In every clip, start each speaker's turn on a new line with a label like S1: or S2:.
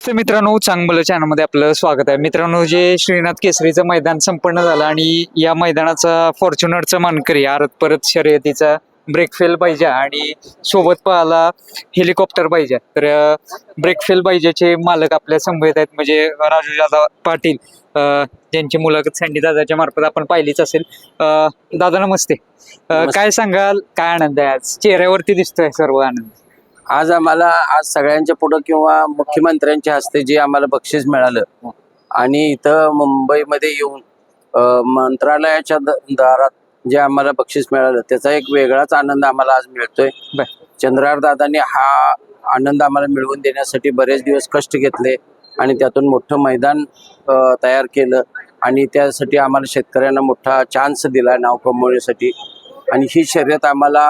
S1: तर मित्रांनो चांगलं चॅनलमध्ये आपलं स्वागत आहे. मित्रांनो जे श्रीनाथ केसरीचं मैदान संपन्न झालं आणि या मैदानाचा फॉर्च्युनरचा मानकरी आरत परत शर्यतीचा ब्रेक फेल पाहिजे आणि सोबत पाहाला हेलिकॉप्टर पाहिजे. तर ब्रेक फेल पाहिजेचे मालक आपल्या समवेत आहेत म्हणजे राजू जाधव पाटील अं, ज्यांची मुलाखत सँडी दादाच्या मार्फत आपण पाहिलीच असेल. अं, दादा नमस्ते. काय सांगाल? काय आनंद आहे आज? चेहऱ्यावरती दिसतोय सर्व आनंद.
S2: आज आम्हाला आज सगळ्यांच्या पुढं किंवा मुख्यमंत्र्यांच्या हस्ते जे आम्हाला बक्षीस मिळालं आणि इथं मुंबईमध्ये येऊन मंत्रालयाच्या दारात जे आम्हाला बक्षीस मिळालं त्याचा एक वेगळाच आनंद आम्हाला आज मिळतोय. चंद्रार दादांनी हा आनंद आम्हाला मिळवून देण्यासाठी बरेच दिवस कष्ट घेतले आणि त्यातून मोठं मैदान तयार केलं आणि त्यासाठी आम्हाला शेतकऱ्यांना मोठा चान्स दिला नाव कमवण्यासाठी आणि ही शर्यत आम्हाला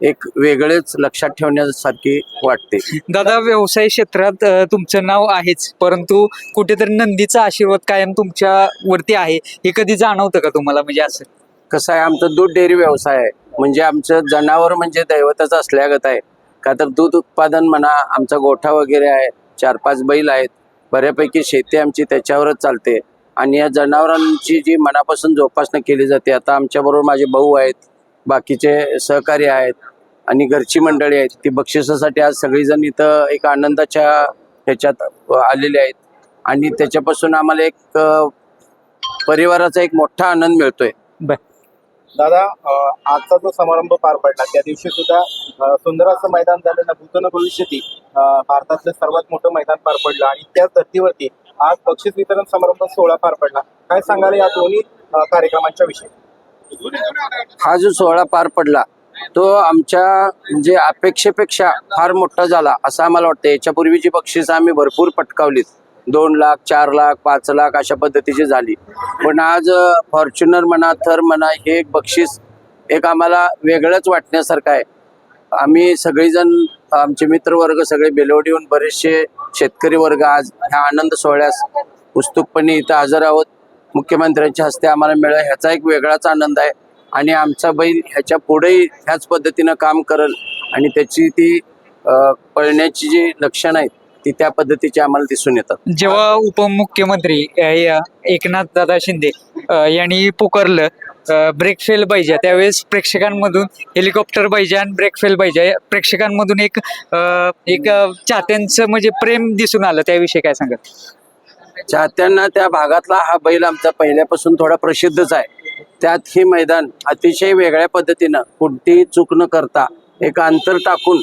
S2: एक वेगळेच लक्षात ठेवण्यासारखी वाटते.
S1: दादा व्यवसाय क्षेत्रात तुमचं नाव आहेच परंतु कुठेतरी नंदीचा आशीर्वाद कायम तुमच्या वरती आहे हे कधी जाणवतं का तुम्हाला? म्हणजे असं.
S2: कसं आहे आमचं दूध डेअरी व्यवसाय आहे. म्हणजे आमचं जनावर म्हणजे दैवतच असल्यागत आहे. का तर दूध उत्पादन म्हणा आमचा गोठा वगैरे आहे चार पाच बैल आहेत. बऱ्यापैकी शेती आमची त्याच्यावरच चालते. आणि या जनावरांची जी मनापासून जोपासना केली जाते आता आमच्याबरोबर माझे भाऊ आहेत. बाकीचे सहकारी आहेत आणि घरची मंडळी आहेत ती बक्षिसासाठी आज सगळीजण इथं एक आनंदाच्या ह्याच्यात आलेले आहेत. आणि त्याच्यापासून आम्हाला एक परिवाराचा एक मोठा आनंद मिळतोय.
S3: दादा आजचा जो समारंभ पार पडला त्या दिवशी सुद्धा सुंदर असं मैदान झालं ना भूतन भविष्यती भारतातलं सर्वात मोठं मैदान पार पडलं आणि त्याच धर्तीवरती आज बक्षीस वितरण समारंभ सोहळा पार पडला. काय सांगाल या दोन्ही कार्यक्रमांच्या विषयी?
S2: हा जो सोहळा पार पडला तो आमच्या म्हणजे अपेक्षेपेक्षा फार मोठा झाला असं आम्हाला वाटतं. याच्यापूर्वीची बक्षिसं आम्ही भरपूर पटकावलीत. दोन लाख चार लाख पाच लाख अशा पद्धतीची झाली. पण आज फॉर्च्युनर म्हणा थर म्हणा हे एक बक्षीस एक आम्हाला वेगळंच वाटण्यासारखं आहे. आम्ही सगळीजण आमचे मित्रवर्ग सगळे बेलवडीहून बरेचसे शेतकरी वर्ग आज ह्या आनंद सोहळ्यास उत्सुकपणे इथं हजर आहोत. मुख्यमंत्र्यांच्या हस्ते आम्हाला मिळेल. ह्याचा एक वेगळाच आनंद आहे. आणि आमचा बैल ह्याच्या पुढेही ह्याच पद्धतीनं काम करल. आणि त्याची ती पळण्याची जी लक्षणं आहेत ती त्या पद्धतीची आम्हाला दिसून येतात.
S1: जेव्हा उपमुख्यमंत्री एकनाथ दादा शिंदे यांनी पुकारलं ब्रेक फेल पाहिजे त्यावेळेस प्रेक्षकांमधून हेलिकॉप्टर पाहिजे आणि ब्रेक फेल पाहिजे. प्रेक्षकांमधून एक एक चाहत्यांचं म्हणजे प्रेम दिसून आलं. त्याविषयी काय सांगत
S2: चाहत्यांना त्या भागातला हा बैल आमचा पहिल्यापासून थोडा प्रसिद्धच आहे. त्यात हे मैदान अतिशय वेगळ्या पद्धतीनं कोणतीही चूक न करता एक अंतर टाकून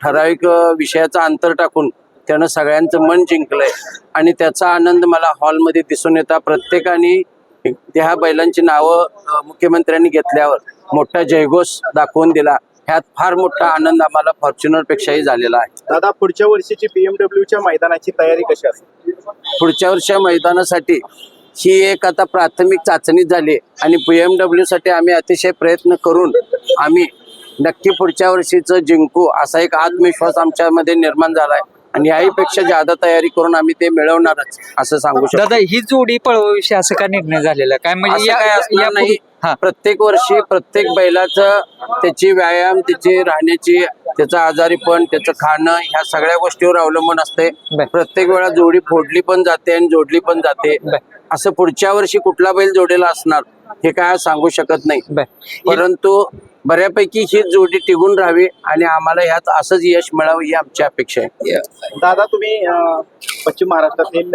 S2: ठराविक विषयाचा अंतर टाकून त्यानं सगळ्यांचं मन जिंकलंय. आणि त्याचा आनंद मला हॉलमध्ये दिसून येता प्रत्येकाने त्या बैलांची नावं मुख्यमंत्र्यांनी घेतल्यावर मोठा जयघोष दाखवून दिला. ह्यात फार मोठा आनंद आम्हाला फॉर्च्युनर पेक्षाही झालेला आहे.
S3: दादा पुढच्या वर्षीची बीएमडब्ल्यूच्या मैदानाची तयारी कशी असेल?
S2: पुढच्या वर्षी मैदानासाठी ही एक आता प्राथमिक चाचणी झाली आणि पी एम डब्ल्यूसाठी आम्ही अतिशय प्रयत्न करून आम्ही नक्की पुढच्या वर्षीचं जिंकू असा एक आत्मविश्वास आमच्यामध्ये निर्माण झाला आहे. आणि याहीपेक्षा जादा तयारी करून आम्ही ते मिळवणारच असं सांगू शकतो.
S1: दादा ही जोडी पळवाविषयी असं का निर्णय झालेला? काय म्हणजे
S2: असं
S1: या-
S2: काही असणार
S1: या-
S2: नाही.
S1: हा.
S2: प्रत्येक वर्षी प्रत्येक बैलाचं त्याची व्यायाम त्याची राहण्याची त्याचं आजारीपण त्याचं खाणं ह्या सगळ्या गोष्टीवर अवलंबून असते.
S1: बर.
S2: प्रत्येक वेळा जोडी फोडली पण जाते आणि जोडली पण जाते.
S1: बर.
S2: असं पुढच्या वर्षी कुठला बैल जोडीला असणार हे काय सांगू शकत नाही. परंतु बऱ्यापैकी ही जोडी टिकून राहावी आणि आम्हाला ह्यात असंच यश मिळावं ही आमची अपेक्षा आहे.
S3: दादा तुम्ही पश्चिम महाराष्ट्रातील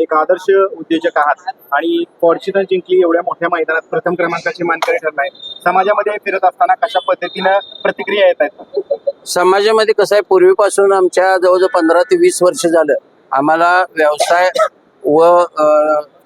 S3: एक आदर्श उद्योजक आहात आणि फॉर्च्युनर जिंकली एवढ्या मोठ्या मैदानात प्रथम क्रमांकाची मानकरी ठरलाय. समाजामध्ये फिरत असताना कशा पद्धतीनं प्रतिक्रिया येत आहेत?
S2: समाजामध्ये कसं आहे पूर्वीपासून आमच्या जवळजवळ पंधरा ते वीस वर्ष झालं. आम्हाला व्यवसाय व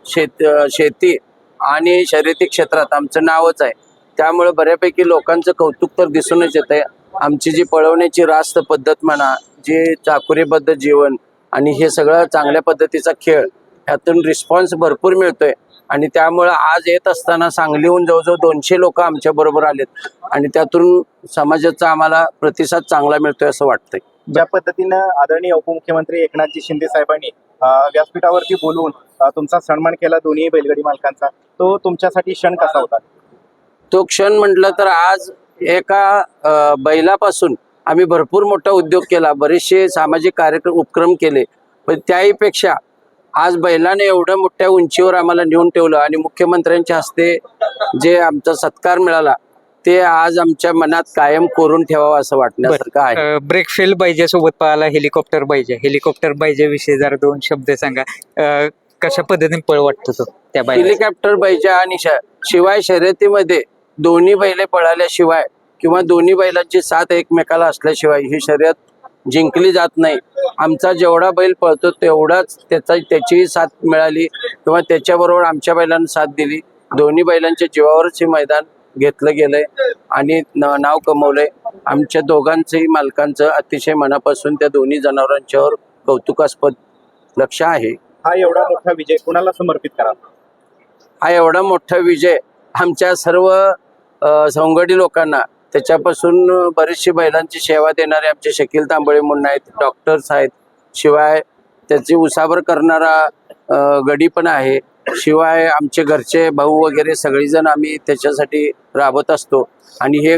S2: शेत शेती आणि शर्यती क्षेत्रात आमचं नावच आहे. त्यामुळे बऱ्यापैकी लोकांचं कौतुक तर दिसूनच येत आहे आमची जी पळवण्याची रास्त पद्धत म्हणा जे चाकुरीबद्ध जीवन आणि हे सगळं चांगल्या पद्धतीचा खेळ ह्यातून रिस्पॉन्स भरपूर मिळतोय. आणि त्यामुळं आज येत असताना सांगलीहून जवळजवळ दोनशे लोक आमच्या बरोबर आलेत. आणि त्यातून समाजाचा आम्हाला प्रतिसाद चांगला मिळतोय असं वाटतंय.
S3: ज्या पद्धतीनं आदरणीय उपमुख्यमंत्री एकनाथजी शिंदे साहेबांनी व्यासपीठावरती बोलून तुमचा सन्मान केला दोन्ही बैलगाडी मालकांचा. तो तुमच्यासाठी क्षण कसा होता?
S2: तो क्षण म्हटलं तर आज एका बैलापासून आम्ही भरपूर मोठा उद्योग केला बरेचसे सामाजिक कार्यक्रम उपक्रम केले. पण त्याहीपेक्षा आज बैलाने एवढ्या मोठ्या उंचीवर आम्हाला नेऊन ठेवलं आणि मुख्यमंत्र्यांच्या हस्ते जे आमचा सत्कार मिळाला ते आज आमच्या मनात कायम कोरून ठेवावं असं वाटण्यासारखं आहे.
S1: ब्रेक फेल पाहिजे सोबत पाहायला हेलिकॉप्टर पाहिजे. हेलिकॉप्टर पाहिजे विषयी जरा दोन शब्द सांगा. कशा पद्धतीने पळ वाटतो तो त्या बाई
S2: हेलिकॉप्टर बैजा आणि शिवाय शर्यतीमध्ये दोन्ही बैले पळाल्याशिवाय किंवा दोन्ही बैलांची साथ एकमेकाला असल्याशिवाय ही शर्यत जिंकली जात नाही. आमचा जेवढा बैल पळतो तेवढाच त्याचा त्याचीही साथ मिळाली किंवा त्याच्याबरोबर आमच्या बैलांना साथ दिली. दोन्ही बैलांच्या जीवावरच हे मैदान घेतलं गेलंय आणि न- नाव कमवलंय. आमच्या दोघांचंही मालकांचं अतिशय मनापासून त्या दोन्ही जनावरांच्यावर कौतुकास्पद लक्ष आहे.
S3: हा एवढा मोठा विजय कुणाला समर्पित करा
S2: हा एवढा मोठा विजय आमच्या सर्व अ, सवंगडी लोकांना. त्याच्यापासून बरीचशी बैलांची सेवा देणारे आमचे शकील तांबळे म्हणून आहेत डॉक्टर्स आहेत. शिवाय त्याची उसाबर करणारा गडी पण आहे. शिवाय आमचे घरचे भाऊ वगैरे सगळेजण आम्ही त्याच्यासाठी राबत असतो. आणि हे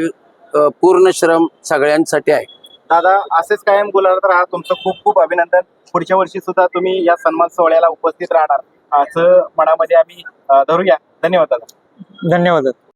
S2: पूर्ण श्रम सगळ्यांसाठी आहे.
S3: दादा असेच कायम बोलत तर हा तुमचं खूप खूप अभिनंदन. पुढच्या वर्षी सुद्धा तुम्ही या सन्मान सोहळ्याला उपस्थित राहणार. असं मनामध्ये आम्ही अं, धरूया. धन्यवाद दादा.
S1: धन्यवाद.